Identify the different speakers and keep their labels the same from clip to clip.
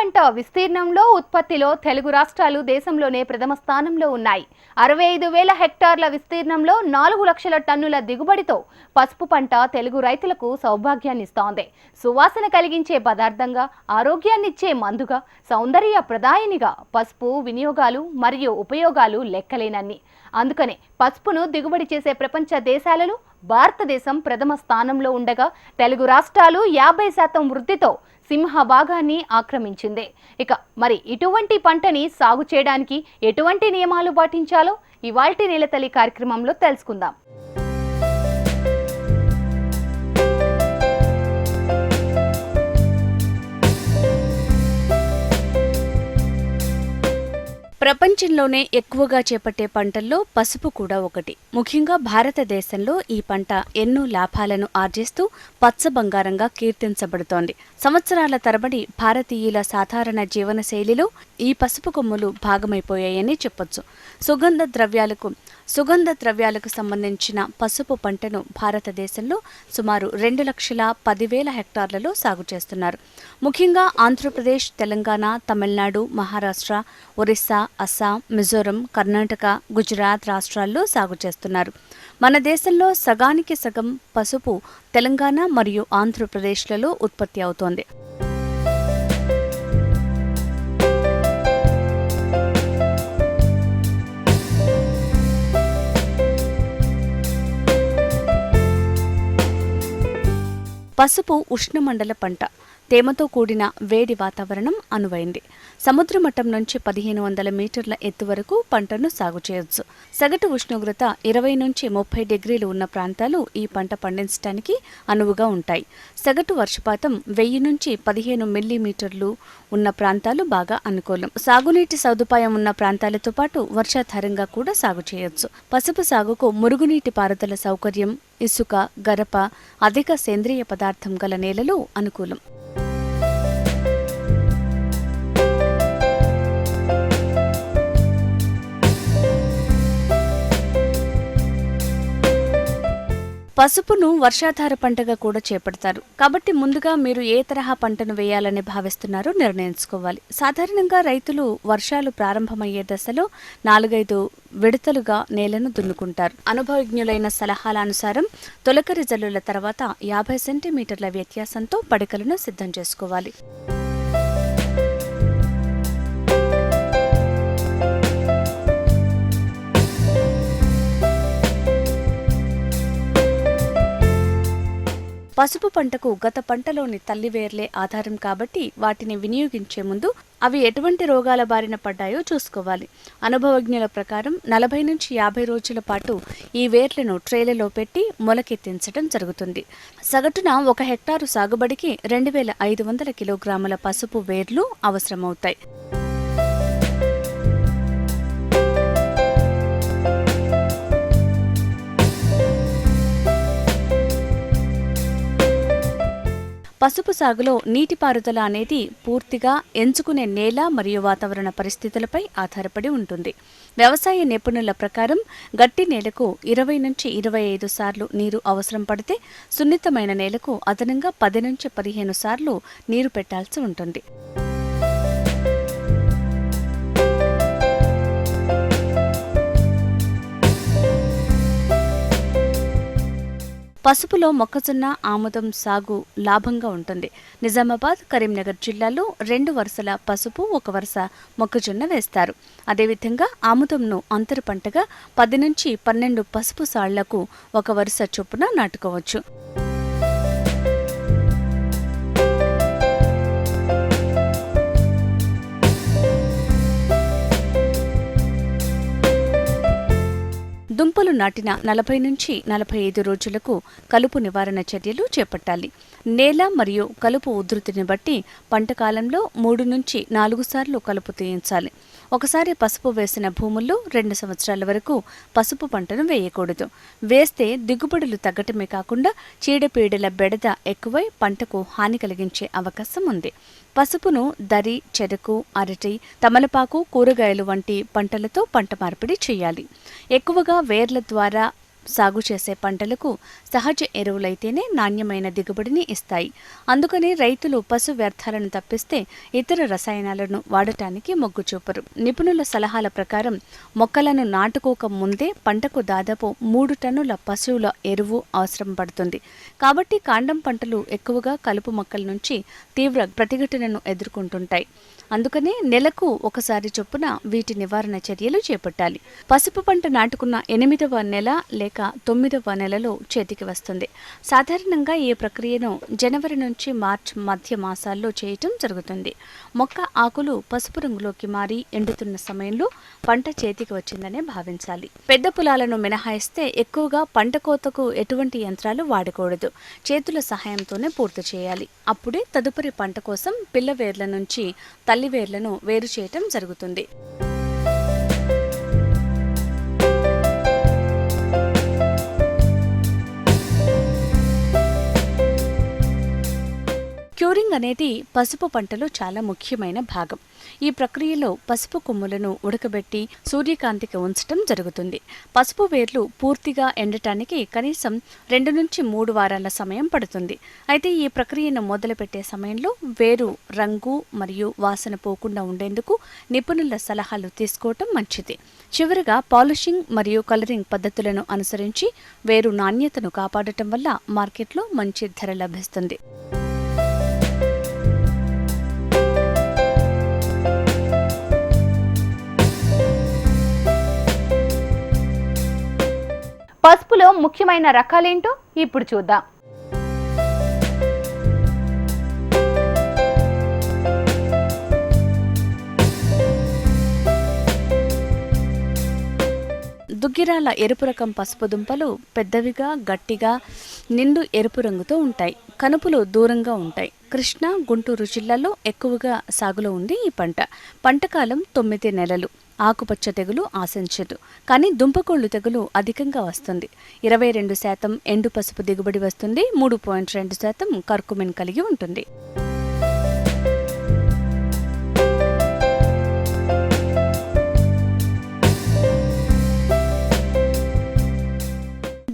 Speaker 1: పంట విస్తీర్ణంలో ఉత్పత్తిలో తెలుగు రాష్ట్రాలు దేశంలోనే ప్రథమ స్థానంలో ఉన్నాయి. అరవై ఐదు వేల హెక్టార్ల విస్తీర్ణంలో నాలుగు లక్షల టన్నుల దిగుబడితో పసుపు పంట తెలుగు రైతులకు సౌభాగ్యాన్నిస్తోంది. సువాసన కలిగించే పదార్థంగా ఆరోగ్యాన్నిచ్చే మందుగా సౌందర్య ప్రదాయనిగా పసుపు వినియోగాలు మరియు ఉపయోగాలు లెక్కలేనన్ని. అందుకనే పసుపును దిగుబడి చేసే ప్రపంచ దేశాలలో భారతదేశం ప్రథమ స్థానంలో ఉండగా తెలుగు రాష్ట్రాలు యాభై శాతం వృద్ధితో సింహ భాగాన్ని ఆక్రమించింది. ఇక మరి ఇటువంటి పంటని సాగు చేయడానికి ఎటువంటి నియమాలు పాటించాలో ఇవాల్టి నేలతల్లి కార్యక్రమంలో తెలుసుకుందాం.
Speaker 2: ప్రపంచంలోనే ఎక్కువగా చేపట్టే పంటల్లో పసుపు కూడా ఒకటి. ముఖ్యంగా భారతదేశంలో ఈ పంట ఎన్నో లాభాలను ఆర్జిస్తూ పచ్చ బంగారంగా కీర్తించబడుతోంది. సంవత్సరాల తరబడి భారతీయుల సాధారణ జీవన శైలిలో ఈ పసుపు కొమ్ములు భాగమైపోయాయని చెప్పొచ్చు. సుగంధ ద్రవ్యాలకు సుగంధ ద్రవ్యాలకు సంబంధించిన పసుపు పంటను భారతదేశంలో సుమారు రెండు లక్షల పదివేల హెక్టార్లలో సాగు చేస్తున్నారు. ముఖ్యంగా ఆంధ్రప్రదేశ్ తెలంగాణ తమిళనాడు మహారాష్ట్ర ఒరిస్సా అస్సాం మిజోరం కర్ణాటక గుజరాత్ రాష్ట్రాల్లో సాగు చేస్తున్నారు. మన దేశంలో సగానికి సగం పసుపు తెలంగాణ మరియు ఆంధ్రప్రదేశ్లలో ఉత్పత్తి అవుతోంది. పసుపు ఉష్ణమండల పంట తేమతో కూడిన వేడి వాతావరణం అనువైంది. సముద్ర మట్టం నుంచి పదిహేను వందల మీటర్ల ఎత్తు వరకు పంటను సాగు చేయొచ్చు. సగటు ఉష్ణోగ్రత ఇరవై నుంచి ముప్పై డిగ్రీలు ఉన్న ప్రాంతాలు ఈ పంట పండించడానికి అనువుగా ఉంటాయి. సగటు వర్షపాతం వెయ్యి నుంచి పదిహేను మిల్లీమీటర్లు ఉన్న ప్రాంతాలు బాగా అనుకూలం. సాగునీటి సదుపాయం ఉన్న ప్రాంతాలతో పాటు వర్షాధారంగా కూడా సాగు చేయొచ్చు. పసుపు సాగుకు మురుగునీటి పారుదల సౌకర్యం ఇసుక గరప అధిక సేంద్రియ పదార్థం గల నేలలు అనుకూలం. పసుపును వర్షాధార పంటగా కూడా చేపడతారు. కాబట్టి ముందుగా మీరు ఏ తరహా పంటను వేయాలని భావిస్తున్నారో నిర్ణయించుకోవాలి. సాధారణంగా రైతులు వర్షాలు ప్రారంభమయ్యే దశలో నాలుగైదు విడతలుగా నేలను దున్నుకుంటారు. అనుభవజ్ఞులైన సలహాల అనుసారం తొలకరి జల్లుల తర్వాత యాభై సెంటీమీటర్ల వ్యత్యాసంతో పడికలను సిద్ధం చేసుకోవాలి. పసుపు పంటకు గత పంటలోని తల్లివేర్లే ఆధారం కాబట్టి వాటిని వినియోగించే ముందు అవి ఎటువంటి రోగాల బారిన పడ్డాయో చూసుకోవాలి. అనుభవజ్ఞుల ప్రకారం నలభై నుంచి యాభై రోజుల పాటు ఈ వేర్లను ట్రేలలో పెట్టి మొలకెత్తించడం జరుగుతుంది. సగటున ఒక హెక్టారు సాగుబడికి రెండు వేల ఐదు వందల కిలోగ్రాముల పసుపు వేర్లు అవసరమవుతాయి. పసుపు సాగులో నీటిపారుదల అనేది పూర్తిగా ఎంచుకునే నేల మరియు వాతావరణ పరిస్థితులపై ఆధారపడి ఉంటుంది. వ్యవసాయ నిపుణుల ప్రకారం గట్టి నేలకు ఇరవై నుంచి ఇరవై ఐదు సార్లు నీరు అవసరం పడితే సున్నితమైన నేలకు అదనంగా పది నుంచి పదిహేను సార్లు నీరు పెట్టాల్సి ఉంటుంది. పసుపులో మొక్కజొన్న ఆముదం సాగు లాభంగా ఉంటుంది. నిజామాబాద్ కరీంనగర్ జిల్లాలో రెండు వరుసల పసుపు ఒక వరుస మొక్కజొన్న వేస్తారు. అదేవిధంగా ఆముదంను అంతర పంటగా పది నుంచి పన్నెండు పసుపు సాళ్ళకు ఒక వరుస చొప్పున నాటుకోవచ్చు. దుంపలు నాటిన నలభై నుంచి నలభై ఐదు రోజులకు కలుపు నివారణ చర్యలు చేపట్టాలి. నేల మరియు కలుపు ఉధృతిని బట్టి పంట కాలంలో మూడు నుంచి నాలుగు సార్లు కలుపు తీయించాలి. ఒకసారి పసుపు వేసిన భూముల్లో రెండు సంవత్సరాల వరకు పసుపు పంటను వేయకూడదు. వేస్తే దిగుబడులు తగ్గటమే కాకుండా చీడపీడల బెడద ఎక్కువై పంటకు హాని కలిగించే అవకాశం ఉంది. పసుపును దరి చెరకు అరటి తమలపాకు కూరగాయలు వంటి పంటలతో పంట మార్పిడి చేయాలి. ఎక్కువగా వేర్ల ద్వారా సాగు చేసే పంటలకు సహజ ఎరువులైతేనే నాణ్యమైన దిగుబడిని ఇస్తాయి. అందుకని రైతులు పశు వ్యర్థాలను తప్పిస్తే ఇతర రసాయనాలను వాడటానికి మొగ్గు చూపరు. నిపుణుల సలహాల ప్రకారం మొక్కలను నాటుకోక ముందే పంటకు దాదాపు మూడు టన్నుల పశువుల ఎరువు అవసరం పడుతుంది. కాబట్టి కాండం పంటలు ఎక్కువగా కలుపు మొక్కల నుంచి తీవ్ర ప్రతిఘటనను ఎదుర్కొంటుంటాయి. అందుకనే నెలకు ఒకసారి చొప్పున వీటి నివారణ చర్యలు చేపట్టాలి. పసుపు పంట నాటుకున్న ఎనిమిదవ నెల లేక తొమ్మిదవ నెలలో చేతికి వస్తుంది. సాధారణంగా ఈ ప్రక్రియను జనవరి నుంచి మార్చ్ మధ్య మాసాల్లో చేయటం జరుగుతుంది. మొక్క ఆకులు పసుపు రంగులోకి మారి ఎండుతున్న సమయంలో పంట చేతికి వచ్చిందనే భావించాలి. పెద్ద పొలాలను మినహాయిస్తే ఎక్కువగా పంట కోతకు ఎటువంటి యంత్రాలు వాడకూడదు. చేతుల సహాయంతోనే పూర్తి చేయాలి. అప్పుడే తదుపరి పంట కోసం పిల్ల వేర్ల నుంచి తల్లి వేర్లను వేరు చేయటం జరుగుతుంది. క్యూరింగ్ అనేది పసుపు పంటలో చాలా ముఖ్యమైన భాగం. ఈ ప్రక్రియలో పసుపు కొమ్ములను ఉడకబెట్టి సూర్యకాంతికి ఉంచటం జరుగుతుంది. పసుపు వేర్లు పూర్తిగా ఎండటానికి కనీసం రెండు నుంచి మూడు వారాల సమయం పడుతుంది. అయితే ఈ ప్రక్రియను మొదలుపెట్టే సమయంలో వేరు రంగు మరియు వాసన పోకుండా ఉండేందుకు నిపుణుల సలహాలు తీసుకోవటం మంచిది. చివరగా పాలిషింగ్ మరియు కలరింగ్ పద్ధతులను అనుసరించి వేరు నాణ్యతను కాపాడటం వల్ల మార్కెట్లో మంచి ధర లభిస్తుంది.
Speaker 1: ముఖ్యమైన రకాలేంటో ఇప్పుడు చూద్దాం.
Speaker 2: దుగ్గిరాల ఎరుపు రకం పసుపు దుంపలు పెద్దవిగా గట్టిగా నిండు ఎరుపు రంగుతో ఉంటాయి. కనుపులు దూరంగా ఉంటాయి. కృష్ణా గుంటూరు జిల్లాలో ఎక్కువగా సాగులో ఉంది ఈ పంట. పంటకాలం తొమ్మిది నెలలు. ఆకుపచ్చ తెగులు ఆశించదు. కానీ దుంపకోళ్ళు తెగులు అధికంగా వస్తుంది. ఇరవై రెండు శాతం ఎండు పసుపు దిగుబడి వస్తుంది. మూడు పాయింట్ రెండు శాతం కర్కుమిన్ కలిగి ఉంటుంది.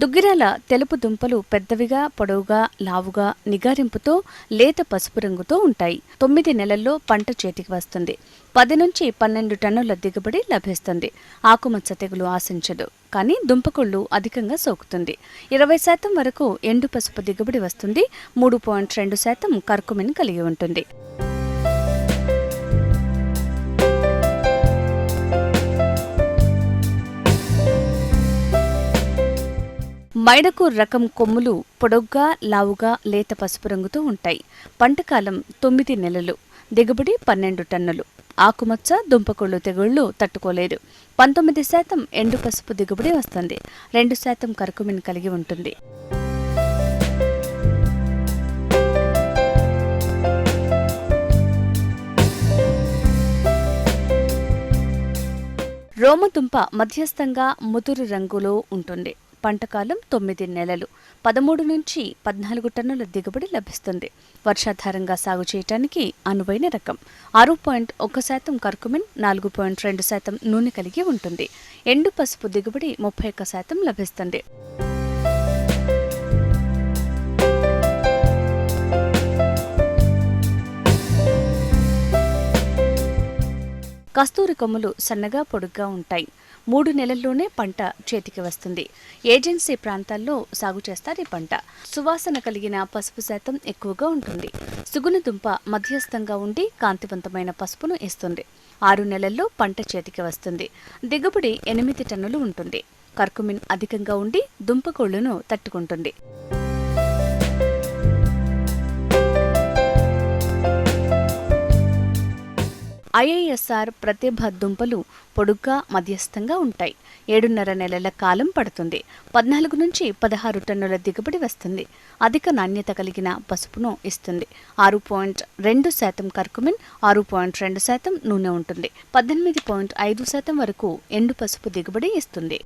Speaker 2: దుగ్గిరాల తెలుపు దుంపలు పెద్దవిగా పొడవుగా లావుగా నిగారింపుతో లేత పసుపు రంగుతో ఉంటాయి. తొమ్మిది నెలల్లో పంట చేతికి వస్తుంది. పది నుంచి పన్నెండు టన్నుల దిగుబడి లభిస్తుంది. ఆకుమచ్చ తెగులు ఆశించదు. కానీ దుంపకుళ్ళు అధికంగా సోకుతుంది. ఇరవై శాతం వరకు ఎండు పసుపు దిగుబడి వస్తుంది. మూడు పాయింట్ రెండు శాతం కర్కుమిన్ కలిగి ఉంటుంది. మైడకు రకం కొమ్ములు పొడవుగా లావుగా లేత పసుపు రంగుతో ఉంటాయి. పంటకాలం తొమ్మిది నెలలు దిగుబడి పన్నెండు టన్నులు. ఆకుమచ్చ దుంపకుళ్ళు తెగుళ్ళు తట్టుకోలేదు. పంతొమ్మిది శాతం ఎండు పసుపు దిగుబడి వస్తుంది. రెండు శాతం కరుకుమిన్ కలిగి ఉంటుంది. రోమదుంప మధ్యస్థంగా ముదురు రంగులో ఉంటుంది. పంటకాలం తొమ్మిది నెలలు. పదమూడు నుంచి పద్నాలుగు టన్నుల దిగుబడి లభిస్తుంది. వర్షాధారంగా సాగు చేయటానికి అనువైన రకం. ఆరు పాయింట్ ఒక శాతం కర్కుమిన్ నాలుగు పాయింట్ రెండు శాతం నూనె కలిగి ఉంటుంది. ఎండు పసుపు దిగుబడి ముప్పై ఒక్క శాతం లభిస్తుంది. కస్తూరి కొమ్మలు సన్నగా పొడుగ్గా ఉంటాయి. మూడు నెలల్లోనే పంట చేతికి వస్తుంది. ఏజెన్సీ ప్రాంతాల్లో సాగు చేస్తారు ఈ పంట. సువాసన కలిగిన పసుపు శాతం ఎక్కువగా ఉంటుంది. సుగుణ దుంప మధ్యస్థంగా ఉండి కాంతివంతమైన పసుపును ఇస్తుంది. ఆరు నెలల్లో పంట చేతికి వస్తుంది. దిగుబడి ఎనిమిది టన్నులు ఉంటుంది. కర్కుమిన్ అధికంగా ఉండి దుంపకోళ్ళను తట్టుకుంటుంది. ఐఐఎస్ఆర్ ప్రతిభ దుంపలు పొడుగ్గా మధ్యస్థంగా ఉంటాయి. ఏడున్నర నెలల కాలం పడుతుంది. పద్నాలుగు నుంచి పదహారు టన్నుల దిగుబడి వస్తుంది. అధిక నాణ్యత కలిగిన పసుపును ఇస్తుంది. ఆరు పాయింట్ రెండు శాతం కర్కుమిన్ ఆరు పాయింట్ రెండు శాతం నూనె ఉంటుంది. పద్దెనిమిది పాయింట్ ఐదు శాతం వరకు ఎండు పసుపు దిగుబడి ఇస్తుంది.